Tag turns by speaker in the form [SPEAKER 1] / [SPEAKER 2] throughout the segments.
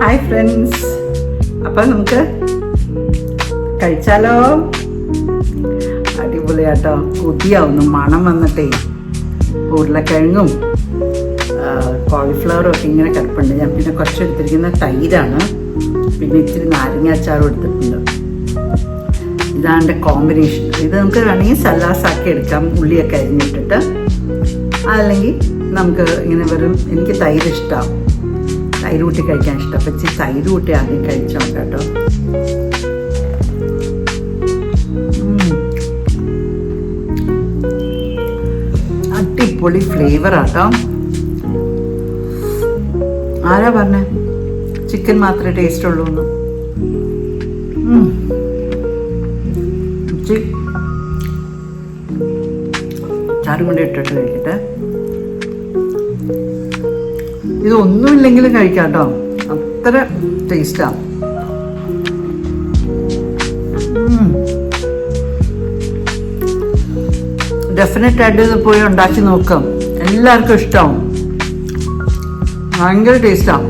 [SPEAKER 1] Hi friends അപ്പം നമുക്ക് കഴിച്ചാലോ? അടിപൊളിയാട്ടോ. കൊതിയാവുന്നു. മണം വന്നിട്ടേ. ഉരുളക്കിഴങ്ങും കോളിഫ്ലവറും ഒക്കെ ഇങ്ങനെ കിടപ്പുണ്ട്. ഞാൻ പിന്നെ കുറച്ച് എടുത്തിരിക്കുന്ന തൈരാണ്. പിന്നെ ഇച്ചിരി നാരങ്ങ അച്ചാറും എടുത്തിട്ടുണ്ട്. ഇതാണ് കോമ്പിനേഷൻ ഇത് നമുക്ക് വേണമെങ്കിൽ സല്ലാസാക്കി എടുക്കാം. ഉള്ളിയൊക്കെ അരിഞ്ഞിട്ടിട്ട്. അല്ലെങ്കിൽ നമുക്ക് ഇങ്ങനെ വെറും എനിക്ക് തൈര് ഇഷ്ടമാണ് തൈര് കൂട്ടി കഴിക്കാൻ ഇഷ്ടം പക്ഷേ തൈര് കൂട്ടി ആദ്യം കഴിച്ചോ കേട്ടോ. അടിപൊളി ഫ്ലേവർ ആട്ടോ ആരാ പറഞ്ഞേ? ചിക്കൻ മാത്രമേ ടേസ്റ്റ് ഉള്ളൂ എന്ന്. ചാറും കൂടി ഇട്ടിട്ട് കഴിക്കട്ടെ. ഇതൊന്നുമില്ലെങ്കിലും കഴിക്കാം കേട്ടോ അത്ര ടേസ്റ്റാണ് ഡെഫിനറ്റ് ആയിട്ട് ഇത് പോയി ഉണ്ടാക്കി നോക്കാം. എല്ലാവർക്കും ഇഷ്ടമാവും ഭയങ്കര ടേസ്റ്റാണ്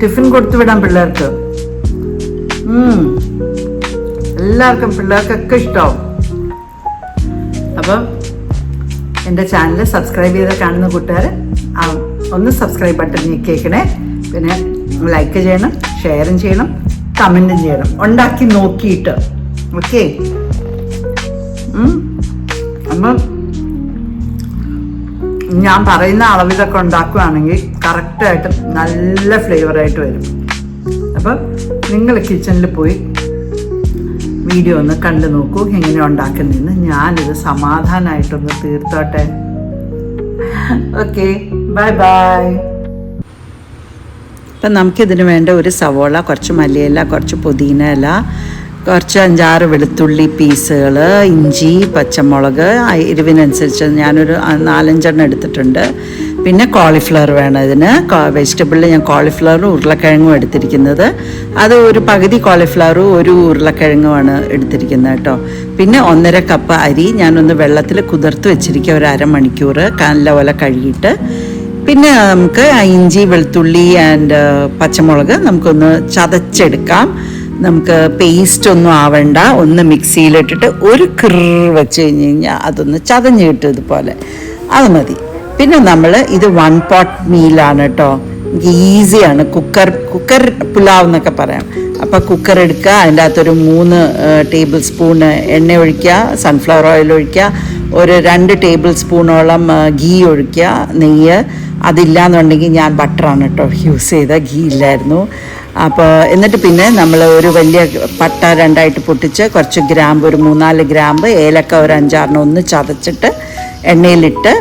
[SPEAKER 1] ടിഫിൻ കൊടുത്തു വിടാം പിള്ളേർക്ക്. എല്ലാവർക്കും പിള്ളേർക്കൊക്കെ ഇഷ്ടമാവും അപ്പം എന്റെ ചാനൽ സബ്സ്ക്രൈബ് ചെയ്ത് കാണുന്ന കൂട്ടുകാർ ഒന്ന് സബ്സ്ക്രൈബ് ബട്ടൺ ഞെക്കിയേക്കണേ പിന്നെ ലൈക്ക് ചെയ്യണം ഷെയറും ചെയ്യണം കമന്റും ചെയ്യണം. ഉണ്ടാക്കി നോക്കിയിട്ട്. ഓക്കെ അപ്പം ഞാൻ പറയുന്ന അളവിലൊക്കെ ഉണ്ടാക്കുകയാണെങ്കിൽ കറക്റ്റായിട്ട് നല്ല ഫ്ലേവറായിട്ട് വരും. അപ്പം നിങ്ങൾ കിച്ചണിൽ പോയി വീഡിയോ ഒന്ന് കണ്ടു നോക്കൂ എങ്ങനെ ഉണ്ടാക്കുന്നതെന്ന് ഞാനിത് സമാധാനമായിട്ടൊന്ന് തീർത്തോട്ടെ. ഓക്കെ ബൈ ബൈ അപ്പം നമുക്കിതിന് വേണ്ട ഒരു സവോള കുറച്ച് മല്ലിയില കുറച്ച് പുതിന ഇല കുറച്ച് അഞ്ചാറ് വെളുത്തുള്ളി പീസുകൾ ഇഞ്ചി പച്ചമുളക് എരിവിനനുസരിച്ച് ഞാനൊരു നാലഞ്ചെണ്ണം എടുത്തിട്ടുണ്ട്. പിന്നെ കോളിഫ്ലവർ വേണം ഇതിന്. വെജിറ്റബിളിൽ ഞാൻ കോളിഫ്ലവറും ഉരുളക്കിഴങ്ങും എടുത്തിരിക്കുന്നത്. അത് ഒരു പകുതി കോളിഫ്ലവറും ഒരു ഉരുളക്കിഴങ്ങുമാണ് എടുത്തിരിക്കുന്നത് കേട്ടോ. പിന്നെ ഒന്നര കപ്പ് അരി ഞാനൊന്ന് വെള്ളത്തിൽ കുതിർത്ത് വെച്ചിരിക്കുക ഒരു അരമണിക്കൂർ നല്ലപോലെ കഴുകിയിട്ട്. പിന്നെ നമുക്ക് ഇഞ്ചി വെളുത്തുള്ളി ആൻഡ് പച്ചമുളക് നമുക്കൊന്ന് ചതച്ചെടുക്കാം. നമുക്ക് പേസ്റ്റ് ഒന്നും ആവണ്ട. ഒന്ന് മിക്സിയിലിട്ടിട്ട് ഒരു കിർ വെച്ച് കഴിഞ്ഞ് കഴിഞ്ഞാൽ അതൊന്ന് ചതഞ്ഞ് കിട്ടും ഇതുപോലെ. അത് മതി. പിന്നെ നമ്മൾ ഇത് വൺ പോട്ട് മീലാണ് കേട്ടോ ഈസിയാണ് കുക്കർ കുക്കർ പുലാവ് എന്നൊക്കെ പറയാം. അപ്പോൾ കുക്കർ എടുക്കുക. അതിന്റെ അകത്തൊരു മൂന്ന് ടേബിൾ സ്പൂൺ എണ്ണ ഒഴിക്കുക. സൺഫ്ലവർ ഓയിൽ ഒഴിക്കുക. ഒരു രണ്ട് ടേബിൾ സ്പൂണോളം ഗീ ഒഴിക്കുക. നെയ്യ്. അതില്ലാന്നുണ്ടെങ്കിൽ ഞാൻ ബട്ടറാണ് കേട്ടോ യൂസ് ചെയ്ത ഗീ ഇല്ലായിരുന്നു. അപ്പോൾ എന്നിട്ട് പിന്നെ നമ്മൾ ഒരു വലിയ പട്ട രണ്ടായിട്ട് പൊട്ടിച്ച് കുറച്ച് ഗ്രാമ്പ് ഒരു മൂന്നാൽ ഗ്രാമ്പ് ഏലക്ക ഒരു അഞ്ചാറിന് ഒന്ന് ചതച്ചിട്ട് എണ്ണയിലിട്ട്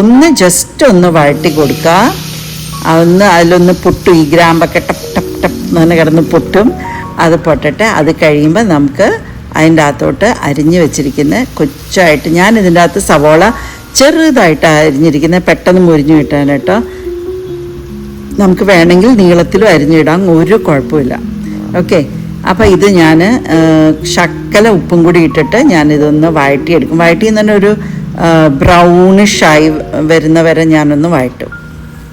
[SPEAKER 1] ഒന്ന് ജസ്റ്റ് ഒന്ന് വഴട്ടി കൊടുക്കുക ഒന്ന് അതിലൊന്ന് പൊട്ടും. ഈ ഗ്രാമ്പൊക്കെ ടപ് ടപ് ടപ്പ് എന്ന് കിടന്ന് പൊട്ടും. അത് പൊട്ടട്ടെ. അത് കഴിയുമ്പോൾ നമുക്ക് അതിന്റെ അകത്തോട്ട് അരിഞ്ഞ് വെച്ചിരിക്കുന്ന കൊച്ചായിട്ട് ഞാൻ ഇതിന്റെ അകത്ത് സവോള ചെറുതായിട്ട് അരിഞ്ഞിരിക്കുന്നത് പെട്ടെന്ന് മുരിഞ്ഞു കിട്ടാൻ കേട്ടോ. നമുക്ക് വേണമെങ്കിൽ നീളത്തിലും അരിഞ്ഞിടാം. ഒരു കുഴപ്പമില്ല. ഓക്കെ അപ്പോൾ ഇത് ഞാൻ ശക്കല ഉപ്പും കൂടി ഇട്ടിട്ട് ഞാനിതൊന്ന് വഴറ്റിയെടുക്കും. വഴറ്റി തന്നെ ഒരു ബ്രൗണിഷായി വരുന്നവരെ വരുന്ന വരെ ഞാനൊന്ന് വഴറ്റും.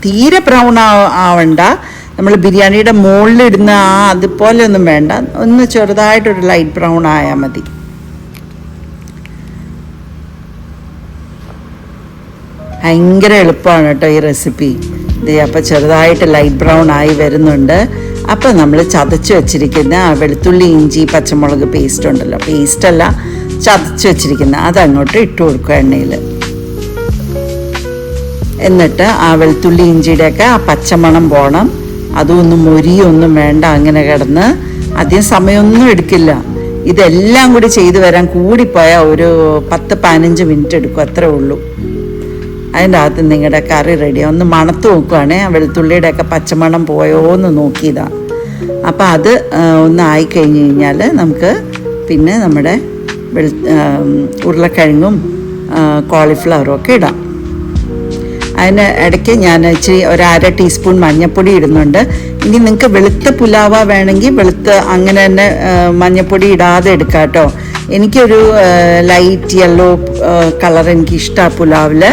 [SPEAKER 1] തീരെ ബ്രൗൺ ആവണ്ട. നമ്മൾ ബിരിയാണിയുടെ മുകളിലിടുന്ന ആ അതുപോലെ ഒന്നും വേണ്ട. ഒന്ന് ചെറുതായിട്ടൊരു ലൈറ്റ് ബ്രൗൺ ആയാൽ മതി. ഭയങ്കര എളുപ്പമാണ് കേട്ടോ ഈ റെസിപ്പി അപ്പോൾ ചെറുതായിട്ട് ലൈറ്റ് ബ്രൗൺ ആയി വരുന്നുണ്ട്. അപ്പോൾ നമ്മൾ ചതച്ച് വെച്ചിരിക്കുന്ന ആ വെളുത്തുള്ളി ഇഞ്ചി പച്ചമുളക് പേസ്റ്റ് ഉണ്ടല്ലോ. പേസ്റ്റല്ല ചതച്ച് വെച്ചിരിക്കുന്ന. അതങ്ങോട്ട് ഇട്ട് കൊടുക്കുക എണ്ണയിൽ എന്നിട്ട് ആ വെളുത്തുള്ളി ഇഞ്ചിയുടെയൊക്കെ ആ പച്ചമണം പോകണം അതൊന്നും മൊരിയൊന്നും വേണ്ട അങ്ങനെ കിടന്ന്. അധികം സമയമൊന്നും എടുക്കില്ല. ഇതെല്ലാം കൂടി ചെയ്തു വരാൻ കൂടിപ്പോയാൽ ഒരു പത്ത് പതിനഞ്ച് മിനിറ്റ് എടുക്കും അത്രേ ഉള്ളൂ. അതിന്റെ അകത്ത് നിങ്ങളുടെ കറി റെഡി ഒന്ന് മണത്ത് നോക്കുവാണേ. വെളുത്തുള്ളിയുടെയൊക്കെ പച്ചമണം പോയോ എന്ന് നോക്കിയതാണ് അപ്പം അത് ഒന്ന് ആയിക്കഴിഞ്ഞ് കഴിഞ്ഞാൽ നമുക്ക് പിന്നെ നമ്മുടെ വെളു ഉരുളക്കിഴങ്ങും കോളിഫ്ലവറും ഒക്കെ ഇടാം. അതിന് ഇടയ്ക്ക് ഞാൻ ഇച്ചിരി ഒരു അര ടീസ്പൂൺ മഞ്ഞൾപ്പൊടി ഇടുന്നുണ്ട്. ഇനി നിങ്ങൾക്ക് വെളുത്ത പുലാവ വേണമെങ്കിൽ വെളുത്ത അങ്ങനെ തന്നെ മഞ്ഞൾപ്പൊടി ഇടാതെ എടുക്കാം കേട്ടോ. എനിക്കൊരു ലൈറ്റ് യെല്ലോ കളർ എനിക്ക് ഇഷ്ടമാണ് പുലാവിൽ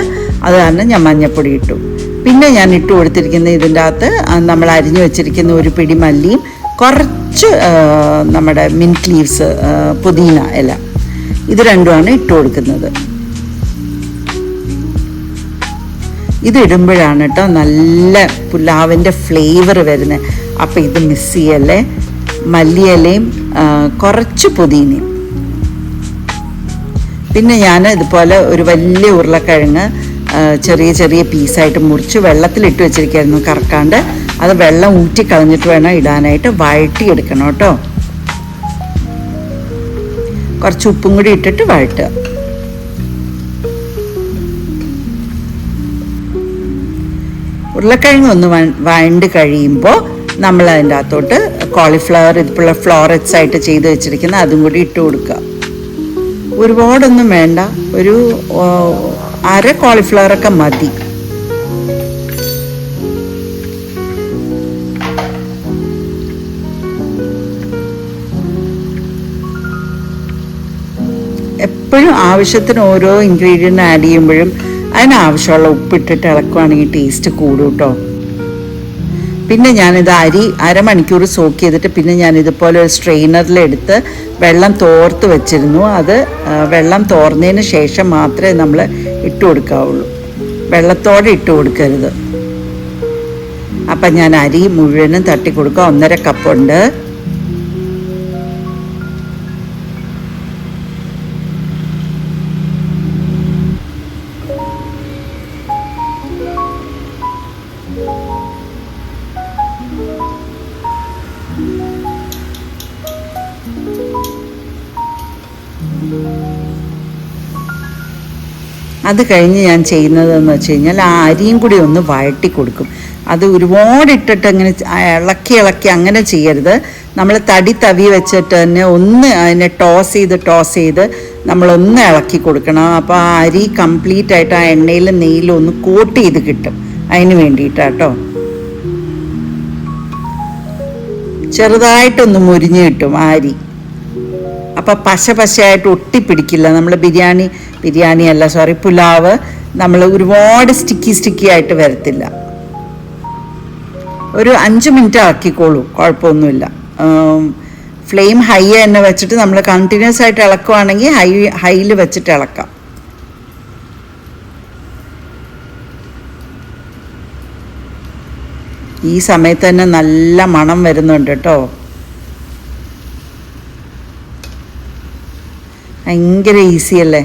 [SPEAKER 1] അത് കാരണം ഞാൻ മഞ്ഞൾപ്പൊടി ഇട്ടു. പിന്നെ ഞാൻ ഇട്ട് കൊടുത്തിരിക്കുന്ന ഇതിന്റെ അകത്ത് നമ്മൾ അരിഞ്ഞു വെച്ചിരിക്കുന്ന ഒരു പിടി മല്ലിയും കുറച്ച് നമ്മുടെ മിന്റ് ലീവ്സ് പുതിന ഇല. ഇത് രണ്ടുമാണ് ഇട്ട് കൊടുക്കുന്നത്. ഇത് കേട്ടോ നല്ല പുലാവിന്റെ ഫ്ലേവർ വരുന്നത്. അപ്പം ഇത് മിസ് ചെയ്യല്ലേ? മല്ലിയലയും കുറച്ച് പുതിനയും. പിന്നെ ഞാൻ ഇതുപോലെ ഒരു വലിയ ഉരുളക്കിഴങ്ങ് ചെറിയ ചെറിയ പീസായിട്ട് മുറിച്ച് വെള്ളത്തിലിട്ട് വെച്ചിരിക്കുകയായിരുന്നു കറക്കാണ്ട്. അത് വെള്ളം ഊറ്റി കളഞ്ഞിട്ട് വേണം ഇടാനായിട്ട് വഴട്ടിയെടുക്കണം കേട്ടോ. കുറച്ച് ഉപ്പും കൂടി ഇട്ടിട്ട് വഴട്ടുക ഉരുളക്കിഴങ്ങ് ഒന്ന് വഴണ്ട് കഴിയുമ്പോൾ നമ്മൾ അതിന്റെ അകത്തോട്ട് കോളിഫ്ലവർ ഇതുപോലെ ഫ്ലോററ്റ്സ് ആയിട്ട് ചെയ്ത് വെച്ചിരിക്കുന്ന അതും കൂടി ഇട്ട് കൊടുക്കുക. ഒരുപാടൊന്നും വേണ്ട. ഒരു അര കോളിഫ്ലവറൊക്കെ മതി. എപ്പോഴും ആവശ്യത്തിന് ഓരോ ഇൻഗ്രീഡിയന്റ് ആഡ് ചെയ്യുമ്പോഴും അതിനാവശ്യമുള്ള ഉപ്പിട്ടിട്ട് ഇളക്കുവാണെങ്കിൽ ടേസ്റ്റ് കൂടും കേട്ടോ പിന്നെ ഞാനിത് അരി അരമണിക്കൂർ സോക്ക് ചെയ്തിട്ട് പിന്നെ ഞാൻ ഇതുപോലെ ഒരു സ്ട്രെയിനറിലെടുത്ത് വെള്ളം തോർത്ത് വെച്ചിരുന്നു. അത് വെള്ളം തോർന്നതിന് ശേഷം മാത്രമേ നമ്മൾ ഇട്ട് കൊടുക്കാവുള്ളൂ. വെള്ളത്തോടെ ഇട്ട് കൊടുക്കരുത്. അപ്പം ഞാൻ അരി മുഴുവനും തട്ടി കൊടുക്കുക. ഒന്നര കപ്പുണ്ട് അത് കഴിഞ്ഞ് ഞാൻ ചെയ്യുന്നതെന്ന് വെച്ച് കഴിഞ്ഞാൽ ആ അരിയും കൂടി ഒന്ന് വഴട്ടി കൊടുക്കും. അത് ഒരുപാട് ഇട്ടിട്ട് അങ്ങനെ ഇളക്കി ഇളക്കി അങ്ങനെ ചെയ്യരുത്. നമ്മൾ തടി തവി വെച്ചിട്ട് തന്നെ ഒന്ന് അതിനെ ടോസ് ചെയ്ത് ടോസ് ചെയ്ത് നമ്മളൊന്ന് ഇളക്കി കൊടുക്കണം. അപ്പോൾ ആ അരി കംപ്ലീറ്റ് ആയിട്ട് ആ എണ്ണയിലും നെയ്യിലും ഒന്ന് കോട്ട് ചെയ്ത് കിട്ടും. അതിന് വേണ്ടിയിട്ടാട്ടോ. ചെറുതായിട്ടൊന്ന് മുരിഞ്ഞ് കിട്ടും ആ അരി. അപ്പം പശ പശയായിട്ട് ഒട്ടിപ്പിടിക്കില്ല. നമ്മൾ ബിരിയാണി ബിരിയാണി അല്ല സോറി പുലാവ് നമ്മൾ ഒരുപാട് സ്റ്റിക്കി സ്റ്റിക്കി ആയിട്ട് വരത്തില്ല. ഒരു അഞ്ച് മിനിറ്റ് ആക്കിക്കോളൂ കുഴപ്പമൊന്നുമില്ല. ഫ്ലെയിം ഹൈ തന്നെ വെച്ചിട്ട് നമ്മൾ കണ്ടിന്യൂസ് ആയിട്ട് ഇളക്കുവാണെങ്കിൽ ഹൈ ഹൈയിൽ വെച്ചിട്ട് ഇളക്കാം. ഈ സമയത്ത് തന്നെ നല്ല മണം വരുന്നുണ്ട് കേട്ടോ. ഭയങ്കര ഈസി അല്ലേ?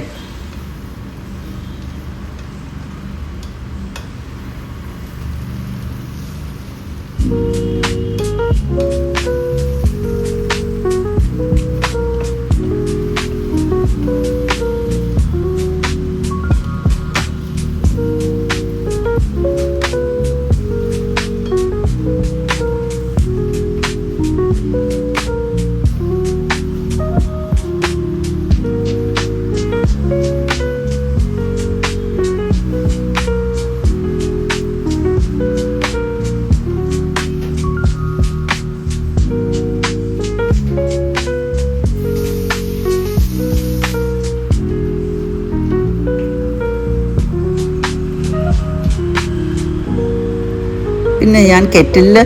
[SPEAKER 1] പിന്നെ ഞാൻ കെറ്റിലിൽ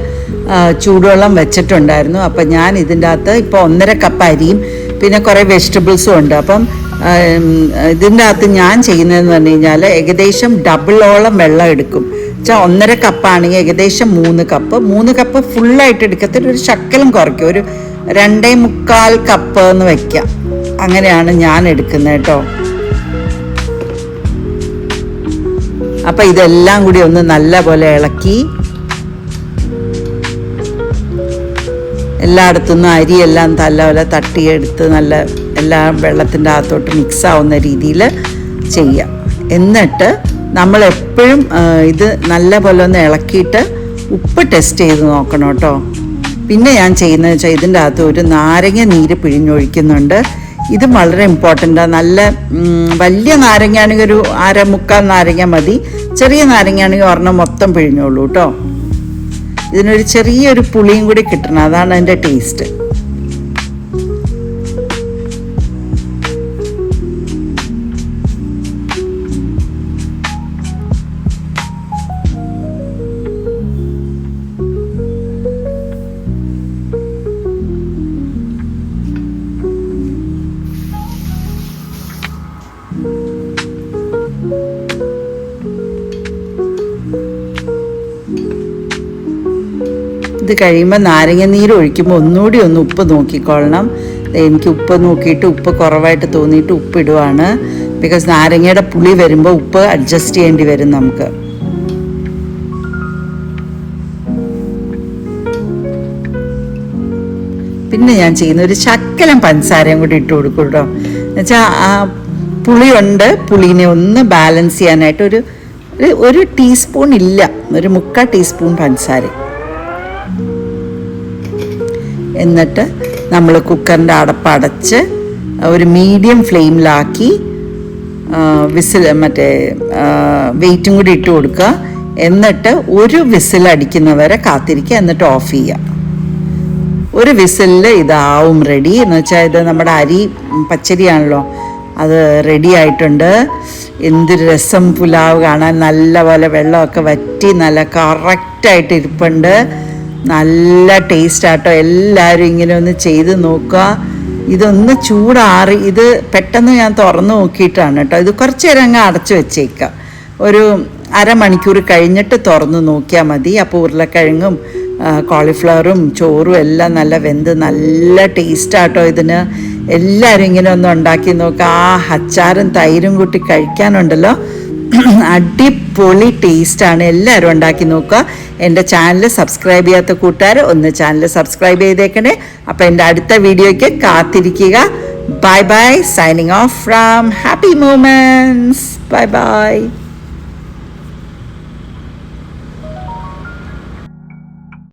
[SPEAKER 1] ചൂടുവെള്ളം വെച്ചിട്ടുണ്ടായിരുന്നു. അപ്പം ഞാൻ ഇതിന്റെ അകത്ത് ഇപ്പോൾ ഒന്നര കപ്പ് അരിയും പിന്നെ കുറേ വെജിറ്റബിൾസും ഉണ്ട്. അപ്പം ഇതിന്റെ അകത്ത് ഞാൻ ചെയ്യുന്നതെന്ന് പറഞ്ഞു കഴിഞ്ഞാൽ ഏകദേശം ഡബിളോളം വെള്ളം എടുക്കും. വെച്ചാൽ ഒന്നര കപ്പാണെങ്കിൽ ഏകദേശം മൂന്ന് കപ്പ് മൂന്ന് കപ്പ് ഫുള്ളായിട്ട് എടുക്കത്തില്ല. ഒരു ശക്കലും കുറയ്ക്കും. ഒരു രണ്ടേ മുക്കാൽ കപ്പ് എന്ന് വയ്ക്കാം. അങ്ങനെയാണ് ഞാൻ എടുക്കുന്നത് കേട്ടോ. അപ്പം ഇതെല്ലാം കൂടി ഒന്ന് നല്ല പോലെ ഇളക്കി എല്ലായിടത്തുനിന്നും അരിയെല്ലാം നല്ലപോലെ തട്ടിയെടുത്ത് നല്ല എല്ലാം വെള്ളത്തിന്റെ അകത്തോട്ട് മിക്സ് ആവുന്ന രീതിയിൽ ചെയ്യാം. എന്നിട്ട് നമ്മൾ എപ്പോഴും ഇത് നല്ല പോലെ ഒന്ന് ഇളക്കിയിട്ട് ഉപ്പ് ടെസ്റ്റ് ചെയ്ത് നോക്കണം കേട്ടോ. പിന്നെ ഞാൻ ചെയ്യുന്നത് വെച്ചാൽ ഇതിന്റെ അകത്ത് ഒരു നാരങ്ങ നീര് പിഴിഞ്ഞൊഴിക്കുന്നുണ്ട്. ഇതും വളരെ ഇമ്പോർട്ടന്റാണ് നല്ല വലിയ നാരങ്ങയാണെങ്കിൽ ഒരു അര മുക്കാൽ നാരങ്ങ മതി. ചെറിയ നാരങ്ങയാണെങ്കിൽ ഒരെണ്ണം മൊത്തം പിഴിഞ്ഞോളൂ കേട്ടോ. ഇതിനൊരു ചെറിയൊരു പുളിയും കൂടി കിട്ടണം. അതാണ് അതിന്റെ ടേസ്റ്റ് ഇത് കഴിയുമ്പോൾ നാരങ്ങ നീര് ഒഴിക്കുമ്പോൾ ഒന്നുകൂടി ഒന്ന് ഉപ്പ് നോക്കിക്കൊള്ളണം. എനിക്ക് ഉപ്പ് നോക്കിയിട്ട് ഉപ്പ് കുറവായിട്ട് തോന്നിയിട്ട് ഉപ്പ് ഇടുവാണ്. ബിക്കോസ് നാരങ്ങയുടെ പുളി വരുമ്പോൾ ഉപ്പ് അഡ്ജസ്റ്റ് ചെയ്യേണ്ടി വരും നമുക്ക്. പിന്നെ ഞാൻ ചെയ്യുന്ന ഒരു ശക്കലം പഞ്ചസാരയും കൂടി ഇട്ട് കൊടുക്കും കേട്ടോ എന്നുവെച്ചാൽ ആ പുളിയുണ്ട്. പുളീനെ ഒന്ന് ബാലൻസ് ചെയ്യാനായിട്ട് ഒരു ഒരു- ടീസ്പൂൺ ഇല്ല. ഒരു മുക്കാൽ ടീസ്പൂൺ പഞ്ചസാര എന്നിട്ട് നമ്മൾ കുക്കറിന്റെ അടപ്പ് അടച്ച് ഒരു മീഡിയം ഫ്ലെയിമിലാക്കി വിസിൽ മറ്റേ വെയിറ്റും കൂടി ഇട്ട് കൊടുക്കുക. എന്നിട്ട് ഒരു വിസിൽ അടിക്കുന്നവരെ കാത്തിരിക്കുക എന്നിട്ട് ഓഫ് ചെയ്യുക. ഒരു വിസിലിൽ ഇതാവും റെഡി എന്ന് വെച്ചാൽ ഇത് നമ്മുടെ അരി പച്ചരിയാണല്ലോ. അത് റെഡി ആയിട്ടുണ്ട്. എന്ത് രസം പുലാവ് കാണാൻ നല്ല പോലെ വെള്ളമൊക്കെ വറ്റി നല്ല കറക്റ്റായിട്ട് ഇരിപ്പുണ്ട്. നല്ല ടേസ്റ്റ് ആട്ടോ. എല്ലാവരും ഇങ്ങനെ ഒന്ന് ചെയ്ത് നോക്കുക. ഇതൊന്ന് ചൂടാറി ഇത് പെട്ടെന്ന് ഞാൻ തുറന്ന് നോക്കിയിട്ടാണ് കേട്ടോ. ഇത് കുറച്ച് നേരം അങ്ങ് അടച്ചു വെച്ചേക്കാം ഒരു അരമണിക്കൂർ കഴിഞ്ഞിട്ട് തുറന്ന് നോക്കിയാൽ മതി. അപ്പോൾ ഉരുളക്കിഴങ്ങും കോളിഫ്ലവറും ചോറും എല്ലാം നല്ല വെന്ത് നല്ല ടേസ്റ്റാട്ടോ ഇതിന്. എല്ലാവരും ഇങ്ങനെ ഒന്ന് ഉണ്ടാക്കി നോക്കുക. ആ അച്ചാറും തൈരും കൂട്ടി കഴിക്കാനുണ്ടല്ലോ. അടിപൊളി ടേസ്റ്റാണ്. എല്ലാവരും ഉണ്ടാക്കി നോക്കുക. എന്റെ ചാനൽ സബ്സ്ക്രൈബ് ചെയ്യാത്ത കൂട്ടുകാർ ഒന്ന് ചാനൽ സബ്സ്ക്രൈബ് ചെയ്തേക്കണേ. അപ്പോൾ എന്റെ അടുത്ത വീഡിയോയ്ക്ക് കാത്തിരിക്കുക. Bye bye signing off from happy moments bye bye